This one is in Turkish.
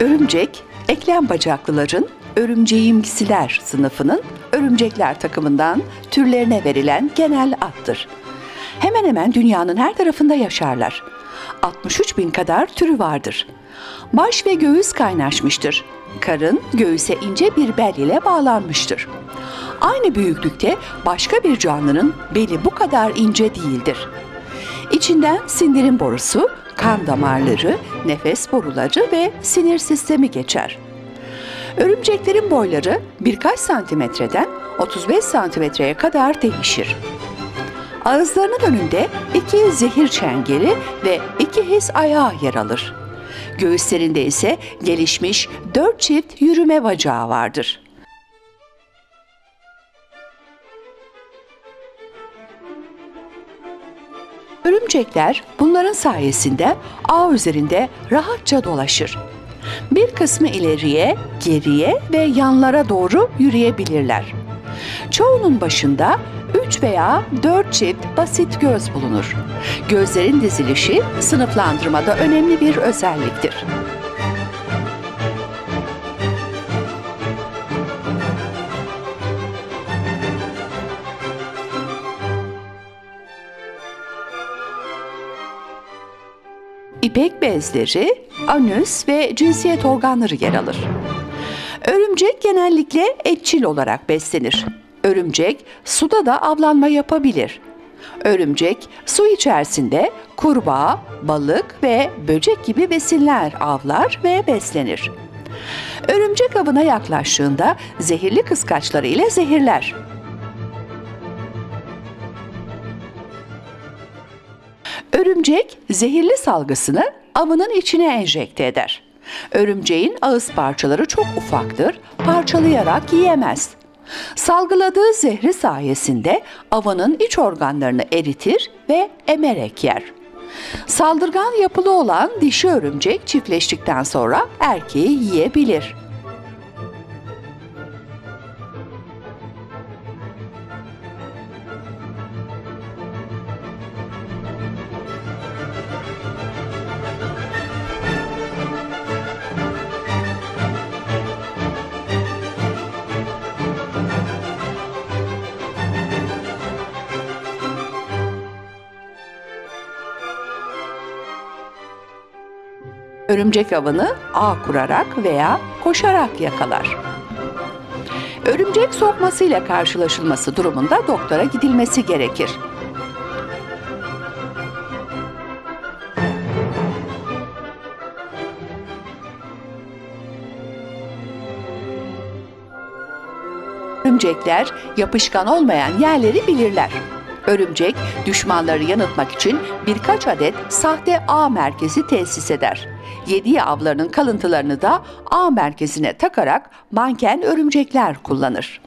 Örümcek, eklem bacaklıların örümceğimgisiler sınıfının örümcekler takımından türlerine verilen genel addır. Hemen hemen dünyanın her tarafında yaşarlar. 63 bin kadar türü vardır. Baş ve göğüs kaynaşmıştır. Karın göğüse ince bir bel ile bağlanmıştır. Aynı büyüklükte başka bir canlının beli bu kadar ince değildir. İçinden sindirim borusu, kan damarları, nefes boruları ve sinir sistemi geçer. Örümceklerin boyları birkaç santimetreden 35 santimetreye kadar değişir. Ağızlarının önünde iki zehir çengeli ve iki his ayağı yer alır. Göğüslerinde ise gelişmiş dört çift yürüme bacağı vardır. Örümcekler bunların sayesinde ağ üzerinde rahatça dolaşır. Bir kısmı ileriye, geriye ve yanlara doğru yürüyebilirler. Çoğunun başında 3 veya 4 çift basit göz bulunur. Gözlerin dizilişi sınıflandırmada önemli bir özelliktir. İpek bezleri, anüs ve cinsiyet organları yer alır. Örümcek genellikle etçil olarak beslenir. Örümcek suda da avlanma yapabilir. Örümcek su içerisinde kurbağa, balık ve böcek gibi besinler avlar ve beslenir. Örümcek avına yaklaştığında zehirli kıskaçları ile zehirler. Örümcek zehirli salgısını avının içine enjekte eder. Örümceğin ağız parçaları çok ufaktır, parçalayarak yiyemez. Salgıladığı zehri sayesinde avının iç organlarını eritir ve emerek yer. Saldırgan yapılı olan dişi örümcek çiftleştikten sonra erkeği yiyebilir. Örümcek avını ağ kurarak veya koşarak yakalar. Örümcek sokmasıyla karşılaşılması durumunda doktora gidilmesi gerekir. Örümcekler yapışkan olmayan yerleri bilirler. Örümcek düşmanları yanıltmak için birkaç adet sahte ağ merkezi tesis eder. Yediği avlarının kalıntılarını da ağ merkezine takarak manken örümcekler kullanır.